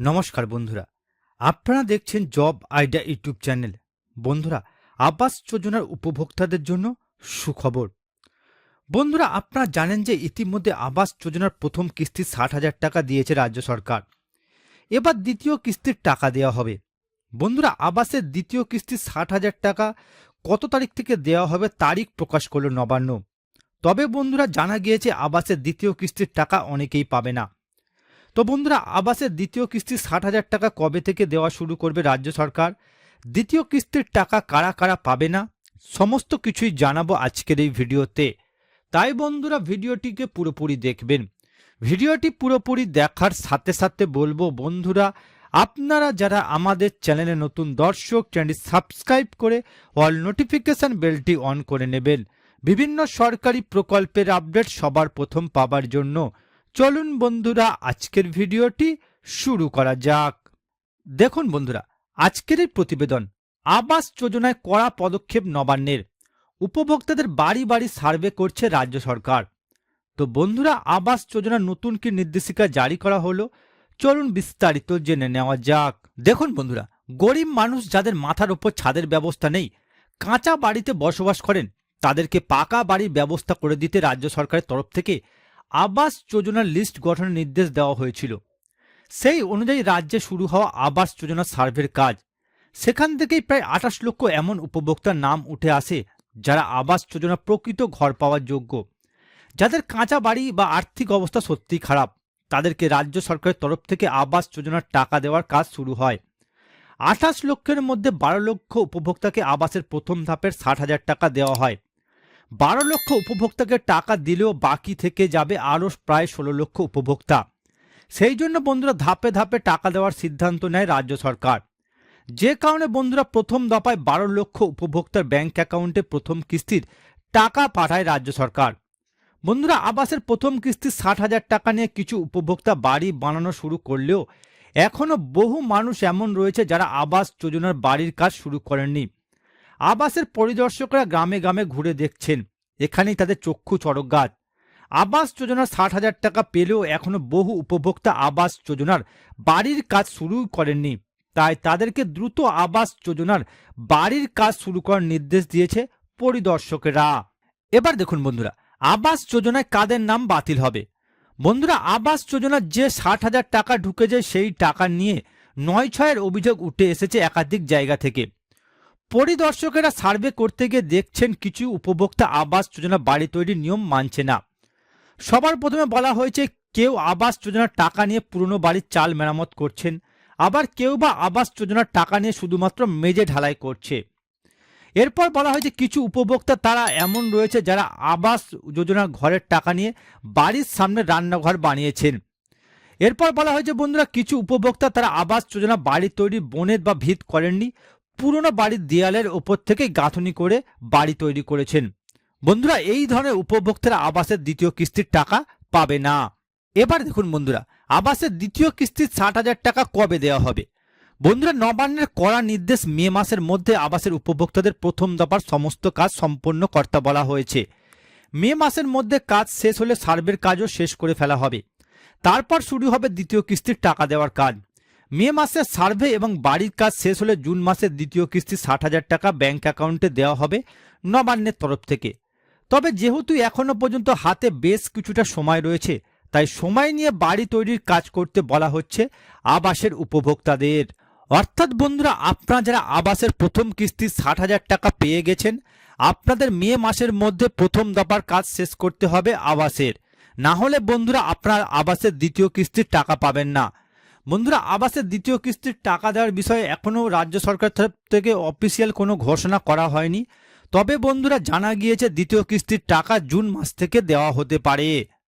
নমস্কার বন্ধুরা। আপনারা দেখছেন জব আইডিয়া ইউটিউব চ্যানেল। বন্ধুরা, আবাস যোজনার উপভোক্তাদের জন্য সুখবর। বন্ধুরা, আপনারা জানেন যে ইতিমধ্যে আবাস যোজনার প্রথম কিস্তি ষাট হাজার টাকা দিয়েছে রাজ্য সরকার। এবার দ্বিতীয় কিস্তির টাকা দেওয়া হবে। বন্ধুরা, আবাসের দ্বিতীয় কিস্তি ষাট হাজার টাকা কত তারিখ থেকে দেওয়া হবে তারিখ প্রকাশ করল নবান্ন। তবে বন্ধুরা, জানা গিয়েছে আবাসের দ্বিতীয় কিস্তির টাকা অনেকেই পাবে না। তো বন্ধুরা, আবাসের দ্বিতীয় কিস্তি ষাট হাজার টাকা কবে থেকে দেওয়া শুরু করবে রাজ্য সরকার? দ্বিতীয় কিস্তির টাকা কারা কারা পাবে না? সমস্ত কিছুই জানাব আজকের এই ভিডিওতে। তাই বন্ধুরা, ভিডিওটিকে পুরোপুরি দেখবেন। ভিডিওটি পুরোপুরি দেখার সাথে সাথে বলব, বন্ধুরা, আপনারা যারা আমাদের চ্যানেলে নতুন দর্শক, চ্যানেলটি সাবস্ক্রাইব করে অল নোটিফিকেশন বেলটি অন করে নেবেন। বিভিন্ন সরকারি প্রকল্পের আপডেট সবার প্রথম পাবার জন্য। চলুন বন্ধুরা, আজকের ভিডিওটি শুরু করা যাক। দেখুন বন্ধুরা, আজকের এই প্রতিবেদন আবাস যোজনায় কড়া পদক্ষেপ নবান্নের। উপভোক্তাদের বাড়ি বাড়ি সার্ভে করছে রাজ্য সরকার। তো বন্ধুরা, আবাস যোজনার নতুন কি নির্দেশিকা জারি করা হলো? চলুন বিস্তারিত জেনে নেওয়া যাক। দেখুন বন্ধুরা, গরিব মানুষ যাদের মাথার উপর ছাদের ব্যবস্থা নেই, কাঁচা বাড়িতে বসবাস করেন, তাদেরকে পাকা বাড়ির ব্যবস্থা করে দিতে রাজ্য সরকারের তরফ থেকে আবাস যোজনার লিস্ট গঠনের নির্দেশ দেওয়া হয়েছিল। সেই অনুযায়ী রাজ্যে শুরু হওয়া আবাস যোজনা সার্ভের কাজ। সেখান থেকেই প্রায় আঠাশ লক্ষ এমন উপভোক্তার নাম উঠে আসে, যারা আবাস যোজনা প্রকৃত ঘর পাওয়ার যোগ্য। যাদের কাঁচা বাড়ি বা আর্থিক অবস্থা সত্যিই খারাপ, তাদেরকে রাজ্য সরকারের তরফ থেকে আবাস যোজনার টাকা দেওয়ার কাজ শুরু হয়। আঠাশ লক্ষের মধ্যে বারো লক্ষ উপভোক্তাকে আবাসের প্রথম ধাপের ষাট হাজার টাকা দেওয়া হয়। বারো লক্ষ উপভোক্তাকে টাকা দিলেও বাকি থেকে যাবে আরও প্রায় ষোলো লক্ষ উপভোক্তা। সেই জন্য বন্ধুরা ধাপে ধাপে টাকা দেওয়ার সিদ্ধান্ত নেয় রাজ্য সরকার। যে কারণে বন্ধুরা প্রথম দফায় বারো লক্ষ উপভোক্তার ব্যাংক অ্যাকাউন্টে প্রথম কিস্তির টাকা পাঠায় রাজ্য সরকার। বন্ধুরা আবাসের প্রথম কিস্তি ষাট হাজার টাকা নিয়ে কিছু উপভোক্তা বাড়ি বানানো শুরু করলেও এখনও বহু মানুষ এমন রয়েছে যারা আবাস যোজনার বাড়ির কাজ শুরু করেননি। আবাসের পরিদর্শকরা গ্রামে গ্রামে ঘুরে দেখছেন। এখানেই তাদের চক্ষু চড়ক গাছ। আবাস যোজনার ষাট হাজার টাকা পেলেও এখনও বহু উপভোক্তা আবাস যোজনার বাড়ির কাজ শুরু করেননি। তাই তাদেরকে দ্রুত আবাস যোজনার বাড়ির কাজ শুরু করার নির্দেশ দিয়েছে পরিদর্শকেরা। এবার দেখুন বন্ধুরা, আবাস যোজনায় কাদের নাম বাতিল হবে? বন্ধুরা, আবাস যোজনার যে ষাট হাজার টাকা ঢুকেছে সেই টাকা নিয়ে নয় ছয়ের অভিযোগ উঠে এসেছে একাধিক জায়গা থেকে। পরিদর্শকেরা সার্ভে করতে গিয়ে দেখছেন কিছু উপভোক্তা আবাস যোজনা বাড়ি তৈরির নিয়ম মানছে না। সবার প্রথমে বলা হয়েছে, কেউ আবাস যোজনার টাকা নিয়ে পুরনো বাড়ির চাল মেরামত করছেন, আবার কেউ বা আবাস যোজনার টাকা নিয়ে শুধুমাত্র মেজে ঢালাই করছে। এরপর বলা হয়েছে, কিছু উপভোক্তা তারা এমন রয়েছে যারা আবাস যোজনার ঘরের টাকা নিয়ে বাড়ির সামনে রান্নাঘর বানিয়েছেন। এরপর বলা হয়েছে, বন্ধুরা, কিছু উপভোক্তা তারা আবাস যোজনা বাড়ি তৈরি বনের বা ভিত করেননি পুরনো বাড়ির দেয়ালের ওপর থেকে গাঁথনি করে বাড়ি তৈরি করেছেন। বন্ধুরা, এই ধরনের উপভোক্তারা আবাসের দ্বিতীয় কিস্তির টাকা পাবে না। এবার দেখুন বন্ধুরা, আবাসের দ্বিতীয় কিস্তির ষাট হাজার টাকা কবে দেওয়া হবে? বন্ধুরা, নবান্নের কড়া নির্দেশ মে মাসের মধ্যে আবাসের উপভোক্তাদের প্রথম দফার সমস্ত কাজ সম্পন্ন করতে বলা হয়েছে। মে মাসের মধ্যে কাজ শেষ হলে সার্ভের কাজও শেষ করে ফেলা হবে। তারপর শুরু হবে দ্বিতীয় কিস্তির টাকা দেওয়ার কাজ। মে মাসে সার্ভে এবং বাড়ির কাজ শেষ হলে জুন মাসের দ্বিতীয় কিস্তি ষাট হাজার টাকা ব্যাংক অ্যাকাউন্টে দেওয়া হবে নবান্নের তরফ থেকে। তবে যেহেতু এখনও পর্যন্ত হাতে বেশ কিছুটা সময় রয়েছে, তাই সময় নিয়ে বাড়ি তৈরির কাজ করতে বলা হচ্ছে আবাসের উপভোক্তাদের। অর্থাৎ বন্ধুরা, আপনারা যারা আবাসের প্রথম কিস্তি ষাট হাজার টাকা পেয়ে গেছেন, আপনাদের মে মাসের মধ্যে প্রথম দফার কাজ শেষ করতে হবে আবাসের। না হলে বন্ধুরা, আপনার আবাসের দ্বিতীয় কিস্তির টাকা পাবেন না। বন্ধুরা, আবাসের দ্বিতীয় কিস্তির টাকা দেওয়ার বিষয়ে এখনও রাজ্য সরকার তরফ থেকে অফিসিয়াল কোনো ঘোষণা করা হয়নি। তবে বন্ধুরা, জানা গিয়েছে দ্বিতীয় কিস্তির টাকা জুন মাস থেকে দেওয়া হতে পারে।